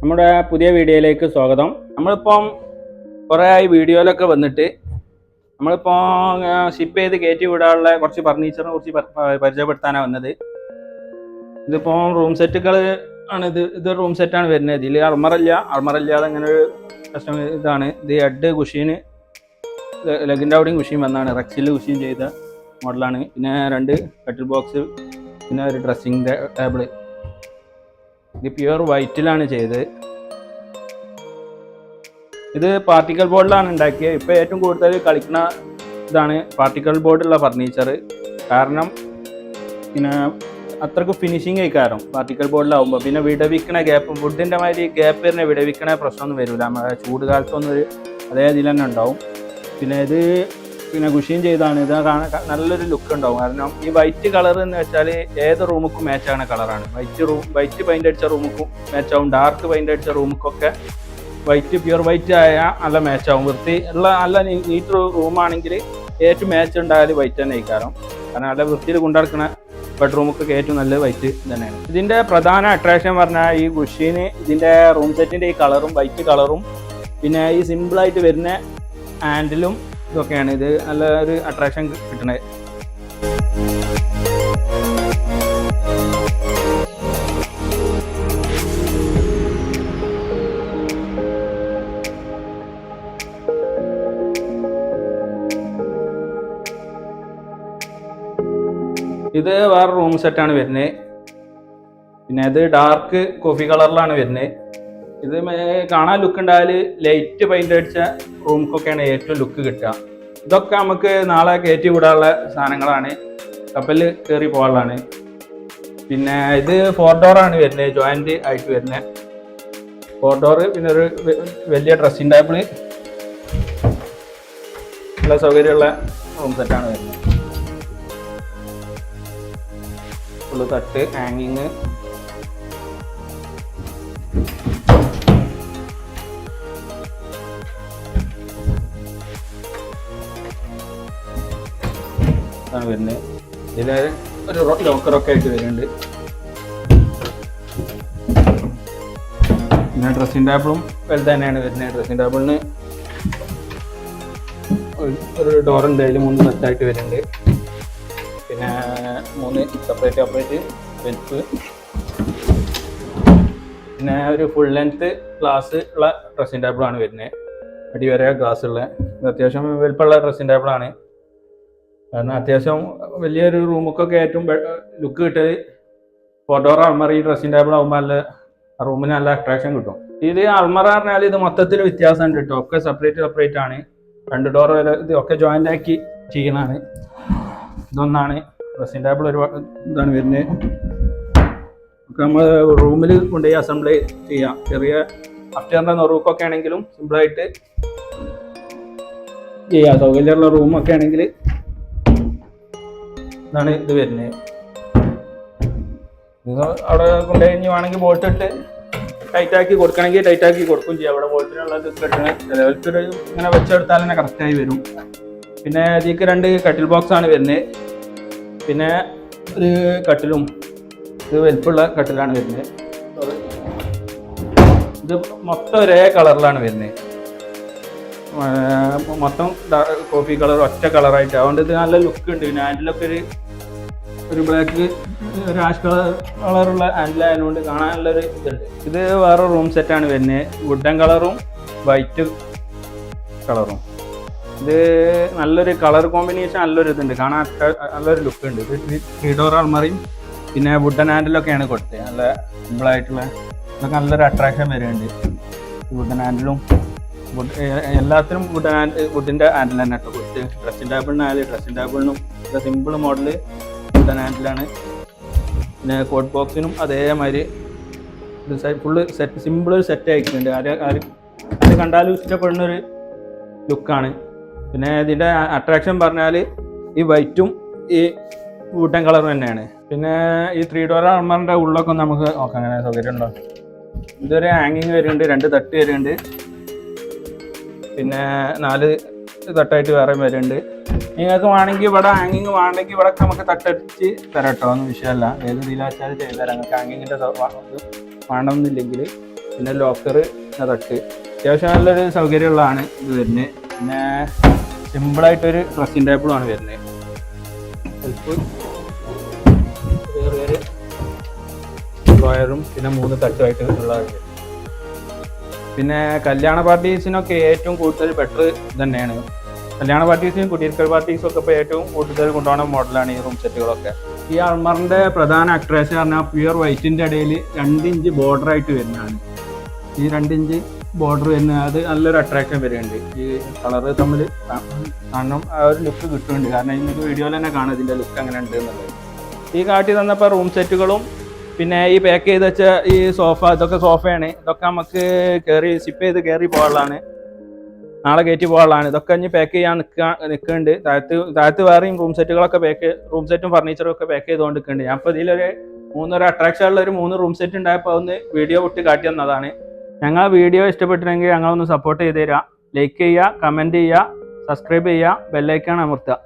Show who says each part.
Speaker 1: നമ്മുടെ പുതിയ വീഡിയോയിലേക്ക് സ്വാഗതം. നമ്മളിപ്പം കുറേ ആയി വീഡിയോയിലൊക്കെ വന്നിട്ട് നമ്മളിപ്പോൾ ഷിപ്പ് ചെയ്ത് കയറ്റി വിടാനുള്ള കുറച്ച് ഫർണിച്ചറിനെ കുറിച്ച് പരിചയപ്പെടുത്താനാണ് വന്നത്. ഇതിപ്പോൾ റൂം സെറ്റുകൾ ആണ് ഇത് ഇത് റൂം സെറ്റാണ് വരുന്നത്. ഇതിൽ അൾമറല്ല അൾമറല്ലാതെ അങ്ങനെ ഒരു കസ്റ്റമർ ഇതാണ്. ഇത് ഹെഡ് കുഷീന് ലെഗിന്റെ അവിടെയും കുഷീൻ വന്നാണ് റെക്സിൽ കുഷീൻ ചെയ്ത മോഡലാണ് പിന്നെ രണ്ട് കട്ടിൽ ബോക്സ് പിന്നെ ഒരു ഡ്രസ്സിങ് ടേബിൾ ഇത് പ്യുവർ വൈറ്റിലാണ് ചെയ്തത്. ഇത് പാർട്ടിക്കൽ ബോർഡിലാണ് ഉണ്ടാക്കിയത്. ഇപ്പോൾ ഏറ്റവും കൂടുതൽ കളിക്കുന്ന ഇതാണ് പാർട്ടിക്കൽ ബോർഡുള്ള ഫർണിച്ചർ കാരണം പിന്നെ അത്രയ്ക്ക് ഫിനിഷിങ് ആയിക്കാരം പാർട്ടിക്കൽ ബോർഡിലാവുമ്പോൾ പിന്നെ വിടവിക്കണ ഗ്യാപ്പ് വുഡിന്റെ മാതിരി ഗ്യാപ്പ് വരുന്ന വിടവിക്കണ പ്രശ്നമൊന്നും വരില്ല ചൂട് കാലത്തൊന്നും ഒരു അതേ ഇതിൽ തന്നെ ഉണ്ടാവും. പിന്നെ ഇത് പിന്നെ കുഷീൻ ചെയ്താണ്. ഇത് നല്ലൊരു ലുക്ക് ഉണ്ടാവും. കാരണം ഈ വൈറ്റ് കളർ എന്ന് വെച്ചാൽ ഏത് റൂമുക്കും മാച്ച് ആവുന്ന കളറാണ് വൈറ്റ് റൂം വൈറ്റ് പെയിന്റ് അടിച്ച റൂമുക്കും മാച്ച് ആവും. ഡാർക്ക് പെയിന്റ് അടിച്ച റൂമുക്കൊക്കെ വൈറ്റ് പ്യുവർ വൈറ്റ് ആയ നല്ല മാച്ച് ആവും. വൃത്തി ഉള്ള നല്ല നീറ്റ് റൂമാണെങ്കിൽ ഏറ്റവും മാച്ച് ഉണ്ടായാൽ വൈറ്റ് തന്നെ ആയിക്കാരം. കാരണം നല്ല വൃത്തിയിൽ കൊണ്ടുനടക്കുന്ന ബെഡ്റൂമൊക്കെ ഏറ്റവും നല്ല വൈറ്റ് തന്നെയാണ്. ഇതിന്റെ പ്രധാന അട്രാക്ഷൻ പറഞ്ഞാൽ ഈ കുഷീന് ഇതിന്റെ റൂം സെറ്റിന്റെ ഈ കളറും വൈറ്റ് കളറും പിന്നെ ഈ സിമ്പിളായിട്ട് വരുന്ന ഹാൻഡിലും ഇതൊക്കെയാണ്. ഇത് നല്ല ഒരു അട്രാക്ഷൻ കിട്ടണേ. ഇത് വേറെ റൂം സെറ്റാണ് വരുന്നത് പിന്നെ ഇത് ഡാർക്ക് കോഫി കളറിലാണ് വരുന്നത് ഇത് കാണാൻ ലുക്ക് ഉണ്ടായാൽ ലൈറ്റ് പെയിന്റ് അടിച്ച റൂംക്കൊക്കെയാണ് ഏറ്റവും ലുക്ക് കിട്ടുക. ഇതൊക്കെ നമുക്ക് നാളെ കയറ്റി വിടാനുള്ള സാധനങ്ങളാണ്. കപ്പലിൽ കയറി പോകാനുള്ളതാണ്. പിന്നെ ഇത് ഫോർ ഡോറാണ് വരുന്നത് ജോയിന്റ് ആയിട്ട് വരുന്നത് ഫോർ ഡോർ പിന്നെ ഒരു വലിയ ഡ്രസ്സിംഗ് ടേബിൾ ഉള്ള സൗകര്യമുള്ള റൂം സെറ്റാണ് വരുന്നത്. ഫുള്ള് തട്ട് ഹാങ്ങിങ് ആണ് വരുന്നത് ഇതിൽ ഒരു ലോക്കറൊക്കെ ആയിട്ട് വരുന്നുണ്ട്. പിന്നെ ഡ്രസ്സിംഗ് ടേബിളും വലുത് തന്നെയാണ് വരുന്നത് ഡ്രസ്സിംഗ് ടേബിളിന് ഒരു ഡോറുണ്ട് അതിൽ മൂന്ന് സെറ്റായിട്ട് വരുന്നുണ്ട്. പിന്നെ മൂന്ന് സെപ്പറേറ്റ് സെപ്പറേറ്റ് വെൽപ്പ് പിന്നെ ഒരു ഫുൾ ലെങ്ത്ത് ഗ്ലാസ് ഉള്ള ഡ്രസ്സിംഗ് ടേബിളാണ് വരുന്നത് അടിവരെ ഗ്ലാസ് ഉള്ള. അത്യാവശ്യം വലുപ്പമുള്ള ഡ്രസ്സിംഗ് ടേബിളാണ് കാരണം അത്യാവശ്യം വലിയൊരു റൂമൊക്കെ ഏറ്റവും ലുക്ക് കിട്ടിയത് ഫോട്ടോറ അൾമറി ഡ്രസ്സിംഗ് ടേബിൾ ആകുമ്പോൾ നല്ല റൂമിന് നല്ല അട്രാക്ഷൻ കിട്ടും. ഇത് അൾമറ പറഞ്ഞാൽ ഇത് മൊത്തത്തിൽ വ്യത്യാസമുണ്ട് കേട്ടോ ഒക്കെ സെപ്പറേറ്റ് സെപ്പറേറ്റ് ആണ്. രണ്ട് ഡോർ വരെ ഇതൊക്കെ ജോയിന്റ് ആക്കി ചെയ്യണതാണ് ഇതൊന്നാണ്. ഡ്രസ്സിംഗ് ടേബിൾ ഒരു ഇതാണ് വരുന്നത്. ഒക്കെ നമ്മൾ റൂമിൽ കൊണ്ടുപോയി അസംബിൾ ചെയ്യാം. ചെറിയ അഫ്റ്ററിന്റെ നെറുക്കൊക്കെ ആണെങ്കിലും സിമ്പിളായിട്ട് ചെയ്യാം. സൗകര്യമുള്ള റൂമൊക്കെ ആണെങ്കിൽ ഇതാണ് ഇത് വരുന്നത്. നിങ്ങൾ അവിടെ കൊണ്ടുപോയി വേണമെങ്കിൽ ബോട്ട് ഇട്ട് ടൈറ്റ് ആക്കി കൊടുക്കണമെങ്കിൽ ടൈറ്റ് ആക്കി കൊടുക്കും ചെയ്യാം. അവിടെ ബോട്ടിനുള്ളത് കിട്ടണേ ചിലവർക്കൊരു ഇങ്ങനെ വെച്ചെടുത്താൽ തന്നെ കറക്റ്റായി വരും. പിന്നെ അതിലേക്ക് രണ്ട് കട്ടിൽ ബോക്സ് ആണ് വരുന്നത്. പിന്നെ ഒരു കട്ടിലും ഇത് വലിപ്പുള്ള കട്ടിലാണ് വരുന്നത്. ഇത് മൊത്തം ഒരേ കളറിലാണ് വരുന്നത്. മൊത്തം കോഫി കളർ ഒറ്റ കളറായിട്ട്. അതുകൊണ്ട് ഇത് നല്ല ലുക്ക് ഉണ്ട്. പിന്നെ ഹാൻഡിലൊക്കെ ഒരു ഒരു ബ്ലാക്ക് ഒരു ആഷ് കളർ കളറുള്ള ഹാൻഡിലായതുകൊണ്ട് കാണാനുള്ള ഒരു ഇതുണ്ട്. ഇത് വേറെ റൂം സെറ്റാണ് വരുന്നത്. വുഡൻ കളറും വൈറ്റ് കളറും. ഇത് നല്ലൊരു കളർ കോമ്പിനേഷൻ നല്ലൊരു ഇതുണ്ട്. കാണാൻ നല്ലൊരു ലുക്ക് ഉണ്ട്. ഇത് ത്രീ ഡോർ അൾമറിയും പിന്നെ വുഡൻ ഹാൻഡിലൊക്കെയാണ് കൊടുത്തത്. നല്ല സിമ്പിളായിട്ടുള്ള ഇതൊക്കെ നല്ലൊരു അട്രാക്ഷൻ വരുന്നുണ്ട്. വുഡൻ എ- എല്ലാത്തിനും വുഡൻ ഹാൻഡ് വുഡിന്റെ ഹാൻഡിൽ തന്നെ കേട്ടോ വുഡ് ഡ്രസ്സിംഗ് ടേബിളിനായാലും ഡ്രസ്സിംഗ് ടേബിളിനും സിമ്പിൾ മോഡൽ വുഡൻ ഹാൻഡിലാണ് പിന്നെ കോട്ട് ബോക്സിനും അതേമാതിരി ഫുള്ള് സെറ്റ് സിമ്പിൾ ഒരു സെറ്റ് ആയിട്ടുണ്ട്. ആര് ആര് അത് കണ്ടാലും ഇഷ്ടപ്പെടുന്ന ഒരു ലുക്കാണ് പിന്നെ ഇതിന്റെ അട്രാക്ഷൻ പറഞ്ഞാൽ ഈ വൈറ്റും ഈ വുഡൻ കളറും തന്നെയാണ്. പിന്നെ ഈ ത്രീ ഡോർ അൾമാറിന്റെ ഉള്ളൊക്കെ നമുക്ക് നോക്കാം. അങ്ങനെ സൗകര്യം ഉണ്ടോ ഇതൊരു ഹാങ്ങിങ് വരുന്നുണ്ട് രണ്ട് തട്ട് വരുന്നുണ്ട്. പിന്നെ നാല് തട്ടായിട്ട് വേറെ വരുന്നുണ്ട്. നിങ്ങൾക്ക് വേണമെങ്കിൽ ഇവിടെ ഹാങ്ങിങ് വേണമെങ്കിൽ ഇവിടെ നമുക്ക് തട്ടടിച്ച് തരാം കേട്ടോ ഒന്നും വിഷയമല്ല. ഏത് രീതിയിലാച്ചാൽ ചെയ്ത് തരാം. നിങ്ങൾക്ക് ഹാങ്ങിങ്ങിന്റെ വേണമെന്നില്ലെങ്കിൽ പിന്നെ ലോക്കർ തട്ട്. അത്യാവശ്യം നല്ലൊരു സൗകര്യമുള്ളതാണ് ഇത് വരുന്നത്. പിന്നെ സിമ്പിളായിട്ടൊരു ഡ്രസ്സിംഗ് ടേബിളാണ് വരുന്നത്. ചെറിയൊരു ഡ്രോയറും പിന്നെ മൂന്ന് തട്ടുമായിട്ട് ഉള്ളതാണ്. പിന്നെ കല്യാണ പാർട്ടീസിനൊക്കെ ഏറ്റവും കൂടുതൽ ബെറ്റർ തന്നെയാണ് കല്യാണ പാർട്ടീസിനും കുടിയിരിക്കൽ പാർട്ടീസും ഒക്കെ ഇപ്പോൾ ഏറ്റവും കൂടുതൽ കൊണ്ടുപോകുന്ന മോഡലാണ് ഈ റൂം സെറ്റുകളൊക്കെ ഈ അൾമറിന്റെ പ്രധാന അട്രാക്ഷൻ പറഞ്ഞാൽ പ്യുവർ വൈറ്റിന്റെ ഇടയിൽ രണ്ട് ഇഞ്ച് ബോർഡർ ആയിട്ട് വരുന്നതാണ്. ഈ രണ്ട് ഇഞ്ച് ബോർഡർ വരുന്ന അത് നല്ലൊരു അട്രാക്ഷൻ വരുന്നുണ്ട് ഈ കളറ് തമ്മിൽ കാണണം ആ ഒരു ലുക്ക് കിട്ടുന്നുണ്ട്. കാരണം നിങ്ങൾക്ക് വീഡിയോയിൽ തന്നെ കാണാം ഇതിന്റെ ലുക്ക് അങ്ങനെ ഉണ്ട് എന്നുള്ളത്. ഈ കാട്ടി തന്നപ്പോൾ റൂം സെറ്റുകളും പിന്നെ ഈ പാക്ക് ചെയ്ത് വെച്ച ഈ സോഫ ഇതൊക്കെ സോഫയാണ് ഇതൊക്കെ നമുക്ക് കയറി സിപ്പ് ചെയ്ത് കയറി പോകാനുള്ളതാണ്. നാളെ കയറ്റി പോകാനുള്ളതാണ്. ഇതൊക്കെ ഇനി പാക്ക് ചെയ്യാൻ നിൽക്കുക നിൽക്കുന്നുണ്ട് താഴത്ത് താഴത്ത് വേറെയും റൂം സെറ്റുകളൊക്കെ പാക്ക് റൂം സെറ്റും ഫർണിച്ചറും ഒക്കെ പാക്ക് ചെയ്തുകൊണ്ട് നിൽക്കുന്നുണ്ട് ഞാൻ ഇപ്പോൾ ഇതിലൊരു മൂന്നൊരു അട്രാക്ഷൻ ഉള്ള ഒരു മൂന്ന് റൂം സെറ്റ് ഉണ്ടായപ്പോൾ ഒന്ന് വീഡിയോ വിട്ട് കാട്ടി തന്നതാണ്. ഞങ്ങൾ വീഡിയോ ഇഷ്ടപ്പെട്ടിട്ടുണ്ടെങ്കിൽ ഞങ്ങളൊന്ന് സപ്പോർട്ട് ചെയ്ത് തരാം. ലൈക്ക് ചെയ്യുക കമന്റ് ചെയ്യുക സബ്സ്ക്രൈബ് ചെയ്യുക ബെല്ലൈക്കാണ് അമർത്തുക.